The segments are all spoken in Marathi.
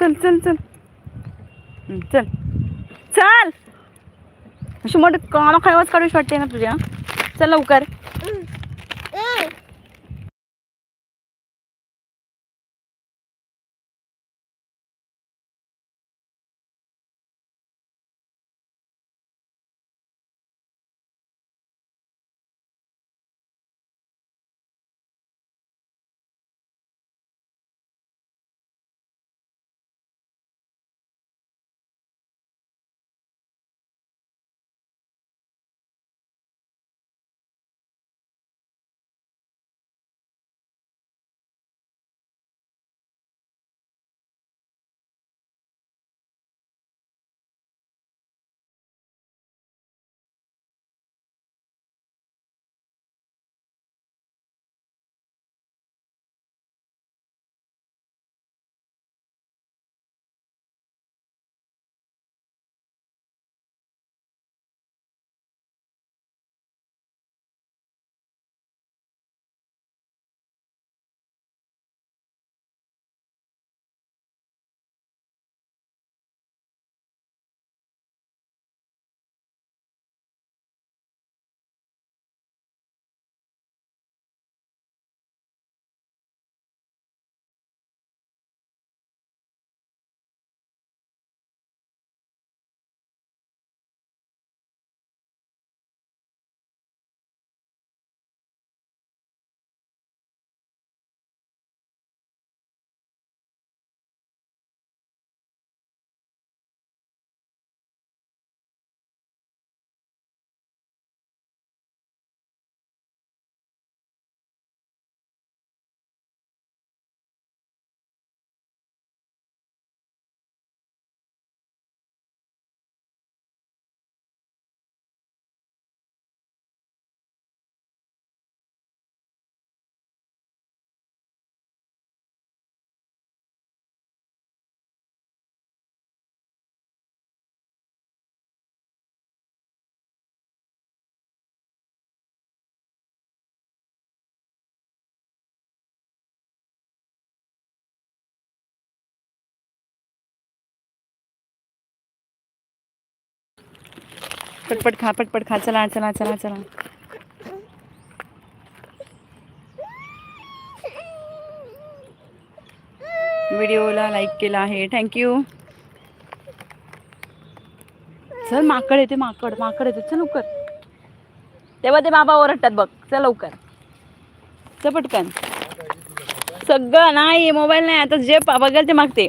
चल चल चल. चल. चल. अशी मोठे काना खायवाच काढूच वाटते ना तुझ्या. चल लवकर. पटपट खा पटपट खा. चला चला चला चला. व्हिडिओला लाईक केला आहे. थँक्यू चल माकड येते माकड माकड येते. चल लवकर. तेव्हा ते बाबा ओरडतात बघ. चल लवकर. चल पटकन. सगळं नाही मोबाईल नाही. आता जे पा- बघेल ते मागते.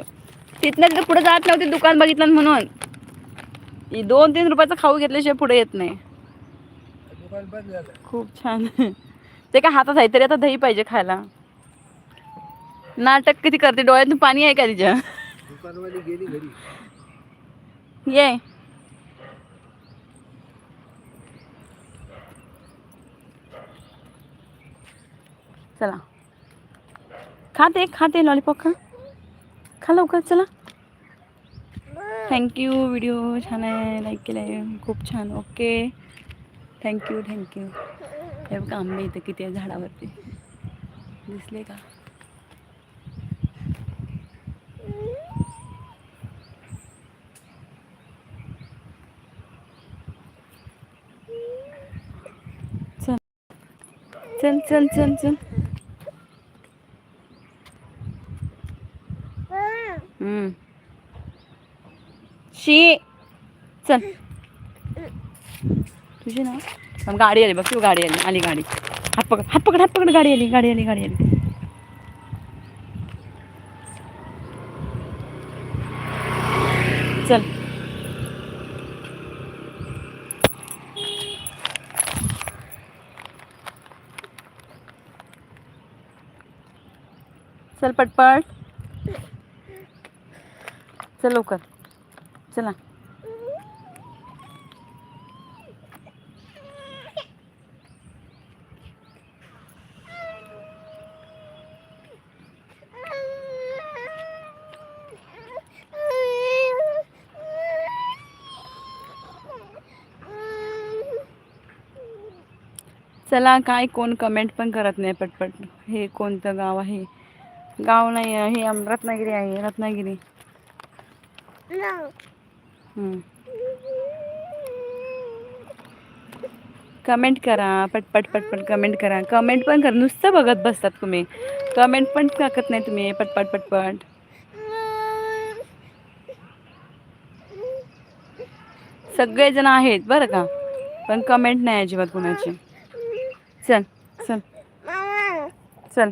तिथनं तिथं पुढे जात नव्हते दुकान बघितलं म्हणून. ही दोन तीन रुपयाचं खाऊ घेतल्याशिवाय पुढे येत नाही. खूप छान. ते काय हातात आहे तरी आता दही पाहिजे खायला. नाटक किती करते डोळ्यातून पाणी आहे का तिच्या? ये. चला. खाते खाते लॉलीपॉप खा. खा लवकर चला. थँक्यू व्हिडिओ छान आहे. लाईक केला आहे खूप छान. ओके थँक्यू थँक्यू हे बघा आंबे इथं किती आहे झाडावरती. दिसले का? चल चल चल चल चल हम्म. शी. चल. तुझी ना गाडी आली बघ तू गाडी आली आली गाडी. हात पकड हात पकड हात पकड गाडी आली गाडी आली गाडी आली. चल. चल पटपट. चल लवकर. चला. चला काय कोण कमेंट पण करत नाही पटपट. हे कोणतं गाव आहे? गाव नाही आहे हे रत्नागिरी आहे रत्नागिरी. कमेंट करा पटपट पटपट कमेंट करा. कमेंट पण करा नुसतं बघत बसतात तुम्ही. कमेंट पण टाकत नाही तुम्ही. पटपट पटपट सगळेजण आहेत बरं का? पण कमेंट नाही अजिबात कुणाची. चल चल. चल.